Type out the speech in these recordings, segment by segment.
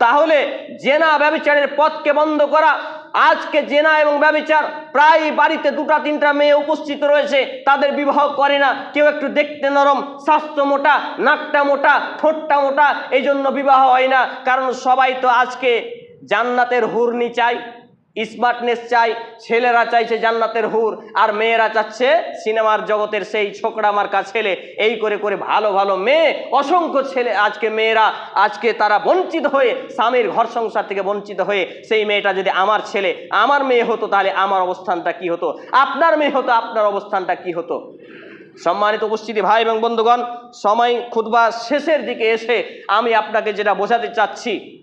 তাহলে জেনা ব্যবচারের পথকে বন্ধ করা, আজকে জেনা এবং ব্যবচার প্রায় বাড়িতে দুটা, তিনটা মেয়ে উপস্থিত রয়েছে, তাদের বিবাহ করে না। কেউ একটু দেখতে নরম, স্বাস্থ্য মোটা, নাকটা মোটা, ঠোঁটটা মোটা এই জন্য বিবাহ হয় না। কারণ সবাই তো আজকে জান্নাতের হুরনি চাই স্মার্টনেস চাই, ছেলেরা চাইছে জান্নাতের হুর, আর মেয়েরা চাচ্ছে সিনেমার জগতের সেই ছোকরা মার্কা ছেলে। এই করে করে ভালো ভালো মেয়ে, অসংখ্য ছেলে আজকে মেয়েরা, আজকে তারা বঞ্চিত হয়ে, স্বামীর ঘর সংসার থেকে বঞ্চিত হয়ে সেই মেয়েটা যদি আমার ছেলে, আমার মেয়ে হতো তাহলে আমার অবস্থানটা কি হতো? আপনার মেয়ে হতো, আপনার অবস্থানটা কি হতো? সম্মানিত উপস্থিতি, ভাই এবং বন্ধুগণ, সময় খুদবা শেষের দিকে এসে আমি আপনাকে যেটা বোঝাতে চাচ্ছি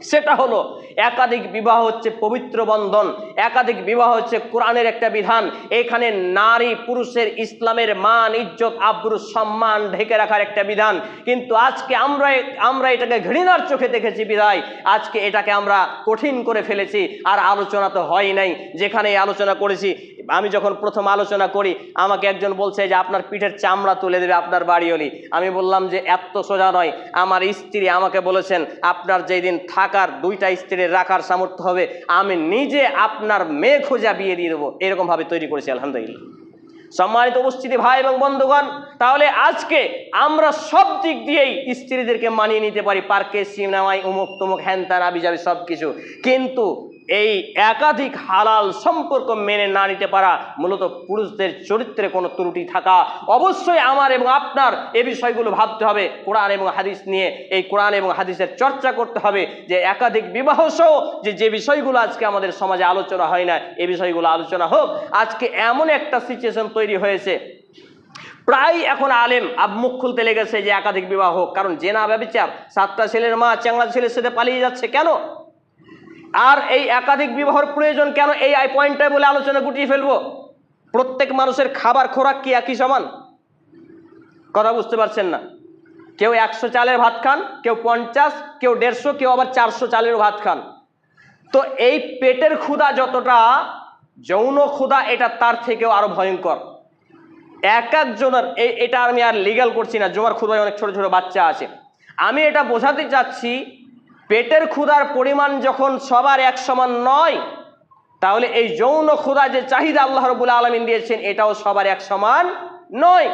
সেটা হলো একাধিক বিবাহ হচ্ছে পবিত্র বন্ধন, একাধিক বিবাহ হচ্ছে কোরআনের একটা বিধান। এখানে নারী পুরুষের ইসলামের মান, ইজ্জত আব্রু সম্মান ঢেকে রাখার একটা বিধান। কিন্তু আজকে আমরা আমরা এটাকে ঘৃণার চোখে দেখেছি বিদায়। আজকে এটাকে আমরা কঠিন করে ফেলেছি আর আলোচনা তো হয় নাই। যেখানে আলোচনা করেছি আমি যখন প্রথম আলোচনা করি, আমাকে একজন বলছে যে, আপনার পিঠের চামড়া তুলে দেবে আপনার বাড়িওলি আমি বললাম যে, এত সোজা নয়। আমার স্ত্রী আমাকে বলেছেন, আপনার যেই দিন থাকার দুইটা স্ত্রীর রাখার সামর্থ্য হবে, আমি নিজে আপনার মেয়ে খোঁজা বিয়ে দিয়ে দেবো। এরকমভাবে তৈরি করেছি, আলহামদুলিল্লাহ। সম্মানিত উপস্থিতি ভাই এবং বন্ধুগণ, তাহলে আজকে আমরা সব দিক দিয়েই স্ত্রীদেরকে মানিয়ে নিতে পারি। পার্কে, সিনেমায় উমুক তুমুক হ্যান ত্যান আবি সব কিছু কিন্তু এই একাধিক হালাল সম্পর্ক মেনে না নিতে পারা মূলত পুরুষদের চরিত্রে কোনো ত্রুটি থাকা। অবশ্যই আমার এবং আপনার এ বিষয়গুলো ভাবতে হবে। কোরআন এবং হাদিস নিয়ে এই কোরআন এবং হাদিসের চর্চা করতে হবে যে একাধিক বিবাহ সহ যে যে বিষয়গুলো আজকে আমাদের সমাজে আলোচনা হয় না, এ বিষয়গুলো আলোচনা হোক। আজকে এমন একটা সিচুয়েশন তৈরি হয়েছে। প্রায় এখন আলেম আব মুখ খুলতে লেগেছে যে একাধিক বিবাহ হোক। কারণ জেনা ব্যবচার, সাতটা ছেলের মা চ্যাংলা ছেলের সাথে পালিয়ে যাচ্ছে কেন? আর এই একাধিক বিবাহর প্রয়োজন কেন এই আই পয়েন্টটা বলে আলোচনা গুটিয়ে ফেলব? প্রত্যেক মানুষের খাবার খোরাক কি একই সমান? কথা বুঝতে পারছেন না? কেউ একশো চালের ভাত খান, কেউ পঞ্চাশ, কেউ দেড়শো, কেউ আবার চারশো চালের ভাত খান। তো এই পেটের ক্ষুধা যতটা, যৌন ক্ষুধা এটা তার থেকেও আরও ভয়ঙ্কর। এক একজনের, এ- এটা আমি আর লিগাল করছি না, জোয়ার ক্ষুধায় অনেক ছোট ছোট বাচ্চা আছে। আমি এটা বোঝাতে চাচ্ছি পেটের ক্ষুধার পরিমাণ যখন সবার এক সমান নয়, তাহলে এই যৌন ক্ষুধা যে চাহিদা আল্লাহ রবুল আলমিন দিয়েছেন, এটাও সবার এক সমান নয়।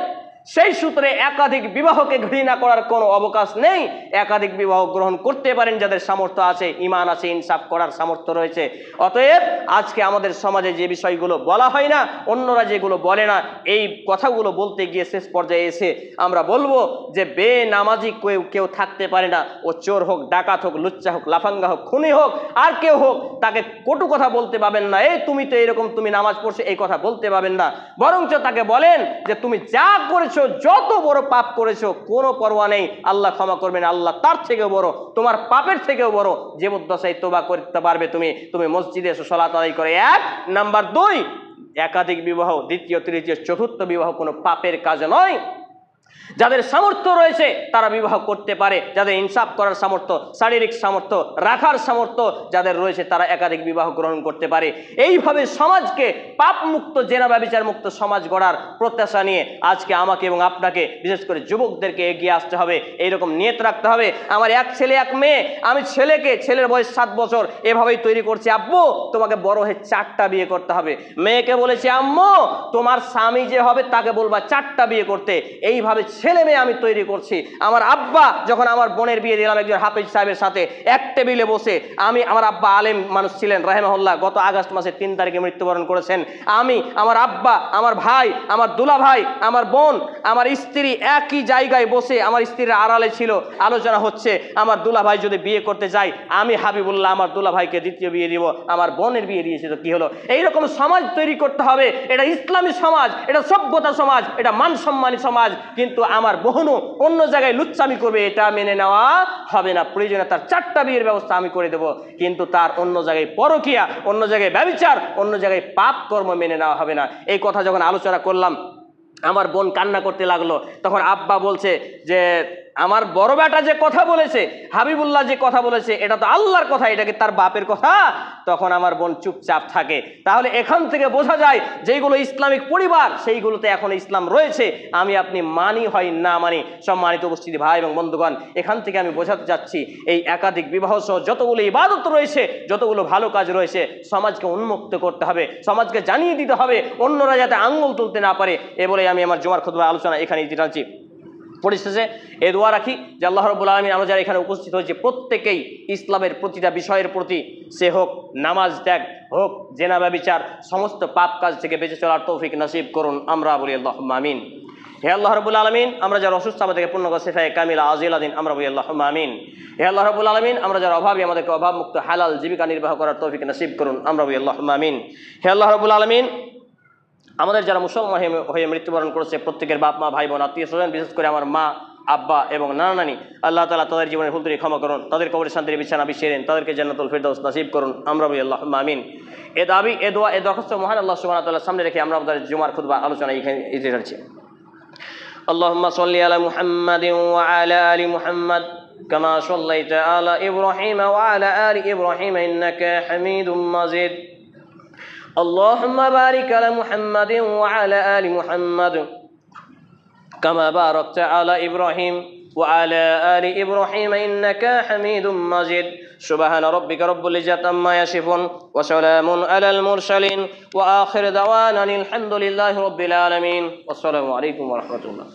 সেই সূত্রে একাধিক বিবাহকে ঘৃণা করার কোনো অবকাশ নেই। একাধিক বিবাহ গ্রহণ করতে পারেন যাদের সামর্থ্য আছে, ইমান আছে, ইনসাফ করার সামর্থ্য রয়েছে। অতএব আজকে আমাদের সমাজে যে বিষয়গুলো বলা হয় না, অন্যরা যেগুলো বলে না, এই কথাগুলো বলতে গিয়ে শেষ পর্যায়ে এসে আমরা বলব যে বেনামাজি কেউ কেউ থাকতে পারে না। ও চোর হোক, ডাকাত হোক, লুচ্চা হোক, লাফাঙ্গা হোক, খুনি হোক, আর কেউ হোক, তাকে কটু কথা বলতে পাবেন না। এই তুমি তো এরকম তুমি নামাজ পড়ছো, এই কথা বলতে পাবেন না। বরঞ্চ তাকে বলেন যে তুমি যা করেছ যত বড় পাপ করেছ, কোনো পরোয়া নেই। আল্লাহ ক্ষমা করবেন, আল্লাহ তার থেকেও বড়, তোমার পাপের থেকেও বড়। জীবদ্দশায় তোবা করতে পারবে তুমি তুমি মসজিদে এসে সলাত আদায় করে। এক, নাম্বার দুই, একাধিক বিবাহ, দ্বিতীয়, তৃতীয়, চতুর্থ বিবাহ কোনো পাপের কাজ নয়। যাদের সামর্থ্য রয়েছে, তারা বিবাহ করতে পারে। যাদের ইনসাফ করার সামর্থ্য, শারীরিক সামর্থ্য রাখার সামর্থ্য যাদের রয়েছে, তারা একাধিক বিবাহ গ্রহণ করতে পারে। এইভাবে সমাজকে পাপ মুক্ত জেনা ব্যবচার মুক্ত সমাজ গড়ার প্রত্যাশা নিয়ে আজকে আমাকে এবং আপনাকে, বিশেষ করে যুবকদেরকে এগিয়ে আসতে হবে, এইরকম নিয়ত রাখতে হবে। আমার এক ছেলে, এক মেয়ে, আমি ছেলেকে, ছেলের বয়স সাত বছর, এভাবেই তৈরি করছি। আব্বু, তোমাকে বড় হয়ে চারটা বিয়ে করতে হবে। মেয়েকে বলেছি, আম্মু, তোমার স্বামী যে হবে, তাকে বলবা চারটা বিয়ে করতে। এইভাবে ছেলে মেয়ে আমি তৈরি করছি। আমার আব্বা যখন আমার বোনের বিয়ে দিলাম একজন হাফিজ সাহেবের সাথে, এক টেবিলে বসে আমি আমার আব্বা আলেম মানুষ ছিলেন রাহেমহল্লা গত আগস্ট মাসের তিন তারিখে মৃত্যুবরণ করেছেন। আমি, আমার আব্বা, আমার ভাই, আমার দুলা ভাই আমার বোন, আমার স্ত্রী একই জায়গায় বসে আমার স্ত্রীর আড়ালে ছিল। আলোচনা হচ্ছে, আমার দুলা ভাই যদি বিয়ে করতে যাই আমি হাবিবুল্লাহ আমার দুলা ভাইকে দ্বিতীয় বিয়ে দিব, আমার বোনের বিয়ে দিয়েছি, তো কি হলো? এইরকম সমাজ তৈরি করতে হবে। এটা ইসলামী সমাজ, এটা সভ্যতা সমাজ, এটা মান সম্মানী সমাজ। কিন্তু আমার বহনও অন্য জায়গায় লুচ্ছামি করবে, এটা মেনে নেওয়া হবে না। প্রয়োজনে তার চারটা বিয়ের ব্যবস্থা আমি করে দেব। কিন্তু তার অন্য জায়গায় পরকিয়া, অন্য জায়গায় ব্যবচার, অন্য জায়গায় পাপ কর্ম মেনে নেওয়া হবে না। এই কথা যখন আলোচনা করলাম, আমার বোন কান্না করতে লাগল। তখন আব্বা বলছে যে আমার বড় বেটা যে কথা বলেছে, হাবিবুল্লাহ যে কথা বলেছে, এটা তো আল্লাহর কথা, এটা কি তার বাপের কথা? তখন আমার বোন চুপচাপ থাকে। তাহলে এখান থেকে বোঝা যায় যেগুলো ইসলামিক পরিবার, সেইগুলোতে এখন ইসলাম রয়েছে। আমি আপনি মানি হয় না মানি, সম্মানিত উপস্থিতি ভাই এবং বন্ধুগণ, এখান থেকে আমি বোঝাতে চাচ্ছি, এই একাধিক বিবাহ সহ যতগুলো ইবাদত রয়েছে, যতগুলো ভালো কাজ রয়েছে, সমাজকে উন্মুক্ত করতে হবে, সমাজকে জানিয়ে দিতে হবে, অন্যরা যাতে আঙ্গুল তুলতে না পারে, এ বলে আমি আমার জমার খুদবা আলোচনা এখানে দিতে পরিশেষে এ দোয়া রাখি যে আল্লাহ রবুল আলমী আমরা যারা এখানে উপস্থিত হয়েছে, প্রত্যেকেই ইসলামের প্রতিটা বিষয়ের প্রতি সে হোক, নামাজ ত্যাগ হোক, জেনা ব্যবিচার, সমস্ত পাপ কাজ থেকে বেঁচে চলার তৌফিক নাসিব করুন আমরা বলি আল্লাহ আমিন। হে আল্লাহ রবুল আলমিন, আমরা যারা অসুস্থ আমাদেরকে পূর্ণ সেফায় কামিল আজিল আদিন আমরা বলি আল্লাহ আমিন। হে আল্লাহ রবুল আলমিন, আমরা যারা অভাবী আমাদেরকে অভাবমুক্ত হালাল জীবিকা নির্বাহ করার তৌফিক নাসিব করুন, আমরা বলি আল্লাহ আমিন। হে আল্লাহ রবুল আলমিন আমাদের যারা মুসলমান হয়ে- হয়ে মৃত্যুবরণ করেছে প্রত্যেকের বাপ মা ভাই বোন আত্মীয় স্বজন বিশেষ করে আমার মা আব্বা এবং নানা নানি আল্লাহ তালা তাদের জীবনের ভুল ত্রুটি ক্ষমা করুন তাদের কবরের শান্তির বিছানা বিছিয়ে দিন তাদেরকে জান্নাতুল ফিরদৌস নসিব করুন আমরা বলি আল্লাহ আমিন এ দাবি এ দোয়া এ দরখাস্ত মহান আল্লাহ সুবহানাহু ওয়া তাআলার সামনে রেখে আমরা আমাদের জুমার খুতবা আলোচনা এখানে ইতে রাখছি اللهم صل على محمد وعلى ال محمد كما صليت على ابراهيم وعلى ال ابراهيم انك حميد مجيد اللهم بارك على محمد وعلى ال محمد كما باركت على ابراهيم وعلى ال ابراهيم انك حميد مجيد سبحان ربك رب العزه عما يصفون وسلام على المرسلين واخر دعوانا الحمد لله رب العالمين والسلام عليكم ورحمه الله